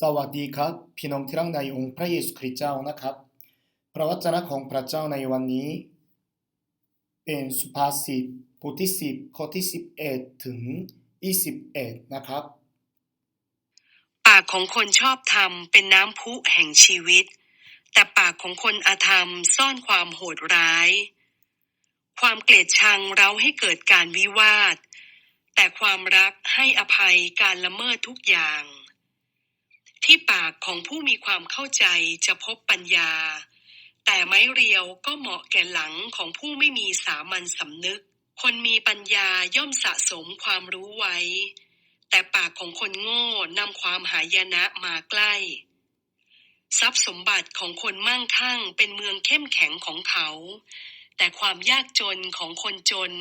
สวัสดีครับพี่น้องที่รักในองค์พระเยซูคริสต์เจ้านะครับ พระวจนะของพระเจ้าในวันนี้ เป็นสุภาษิตบทที่10ข้อที่11 ถึง 21 นะครับ ปากของคนชอบธรรมเป็นน้ำพุแห่งชีวิต แต่ปากของคนอาธรรมซ่อนความโหดร้าย ความเกลียดชังเราให้เกิดการวิวาท แต่ความรักให้อภัยการละเมิดทุกอย่าง ที่ปากของผู้มีความเข้าใจจะพบปัญญา แต่ไม้เรียวก็เหมาะแก่หลังของผู้ไม่มีสามัญสำนึก คนมีปัญญาย่อมสะสมความรู้ไว้ แต่ปากของคนโง่นำความหายนะมาใกล้ ทรัพย์สมบัติของคนมั่งคั่งเป็นเมืองเข้มแข็งของเขา แต่ความยากจนของคนจน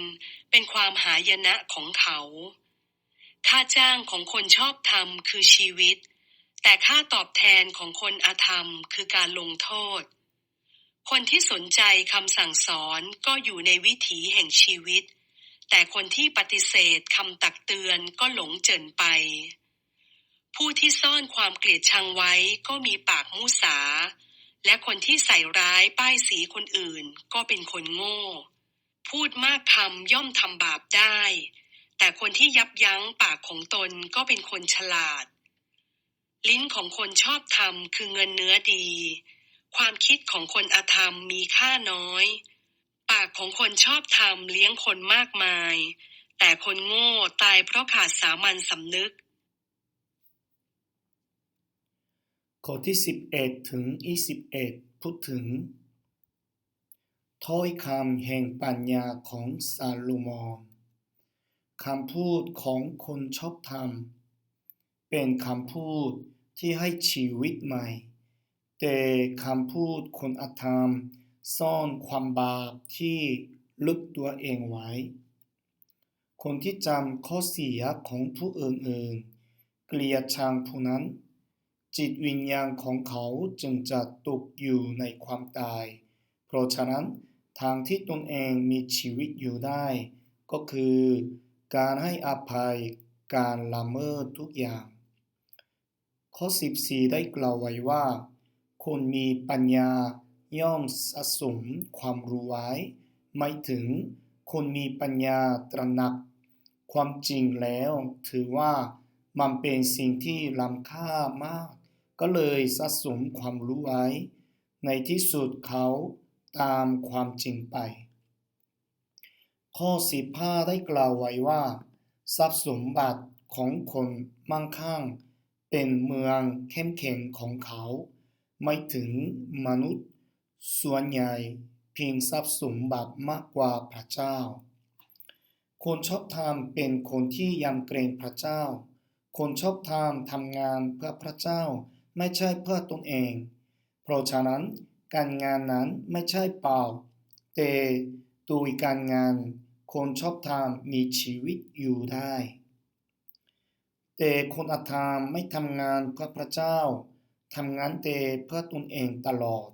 เป็นความหายนะของเขา ค่าจ้างของคนชอบธรรมคือชีวิต แต่ค่าตอบแทนของคนอาธรรมคือการลงโทษ คนที่สนใจคำสั่งสอนก็อยู่ในวิถีแห่งชีวิต แต่คนที่ปฏิเสธคำตักเตือนก็หลงเจินไป ผู้ที่ซ่อนความเกลียดชังไว้ก็มีปากมุสา และคนที่ใส่ร้ายป้ายสีคนอื่นก็เป็นคนโง่ พูดมากคำย่อมทำบาปได้ แต่คนที่ยับยั้งปากของตนก็เป็นคนฉลาด ลิ้นของคนชอบธรรมคือเงินเนื้อดี ความคิดของคนอาธรรมมีค่าน้อย ปากของคนชอบธรรมเลี้ยงคนมากมาย แต่คนโง่ตายเพราะขาดสามัญสำนึก ข้อที่ 11 ถึง 21 พูดถึง ถ้อยคำแห่งปัญญาของซาโลมอนคำพูดของคนชอบธรรม เป็นคำพูดที่ให้ชีวิตใหม่ แต่คำพูดคนอธรรม ซ่อนความบาปที่ลึกตัวเองไว้ คนที่จำข้อเสียของผู้อื่นๆ เกลียดชังผู้นั้น จิตวิญญาณของเขาจึงจะตกอยู่ในความตาย เพราะฉะนั้นทางที่ตนเองมีชีวิตอยู่ได้ ก็คือ การให้อภัยการละเมิดทุกอย่าง ข้อ 14 ได้กล่าวไว้ว่า คนมีปัญญาย่อมสะสมความรู้ไว้ไม่ถึงคนมีปัญญาตระหนัก ความจริงแล้วถือว่ามันเป็นสิ่งที่ล้ำค่ามาก ก็เลยสะสมความรู้ไว้ ในที่สุดเขาตามความจริงไป ข้อ15ได้กล่าวไว้ว่า ทรัพย์สมบัติของคนมั่งคั่ง เป็นเมืองเข้มแข็งของเขา ไม่ถึงมนุษย์ ส่วนใหญ่เพียงทรัพย์สมบัติมากกว่าพระเจ้า คนชอบธรรมเป็นคนที่ยำเกรงพระเจ้า คนชอบธรรมทำงานเพื่อพระเจ้าไม่ใช่เพื่อตนเอง เพราะฉะนั้นการงานนั้นไม่ใช่เปล่า แต่โดยการงานคนชอบธรรมมีชีวิตอยู่ได้ แต่คนอธรรมไม่ทำงานเพื่อพระเจ้าทำงานแต่เพื่อตนเองตลอด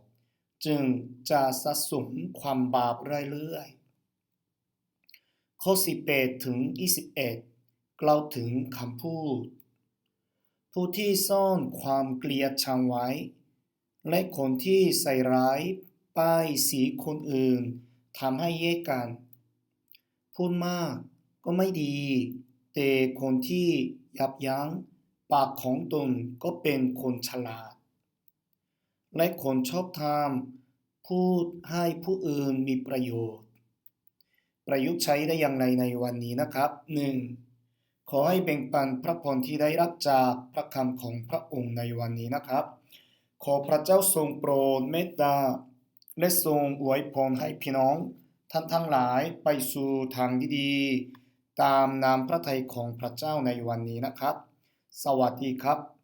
จึงจะสะสมความบาปเรื่อยๆข้อ18ถึง21 กล่าวถึงคำพูด ผู้ที่ซ่อนความเกลียดชังไว้ และคนที่ใส่ร้ายป้ายสีคนอื่นทำให้แยกกัน พูดมากก็ไม่ดี แต่คนที่ยับยั้งปากของตนก็เป็นคนฉลาด และคนชอบธรรมพูดให้ผู้อื่นมีประโยชน์ ประยุกต์ใช้ได้อย่างไรในวันนี้นะครับ 1. ขอให้แบ่งปันพระพรที่ได้รับจากพระคำของพระองค์ในวันนี้นะครับ ขอพระเจ้าทรงโปรดเมตตาและทรงอวยพรให้พี่น้อง ท่านทั้งหลายไปสู่ทางที่ดี ตามนามพระทัยของพระเจ้าในวันนี้นะครับ สวัสดีครับ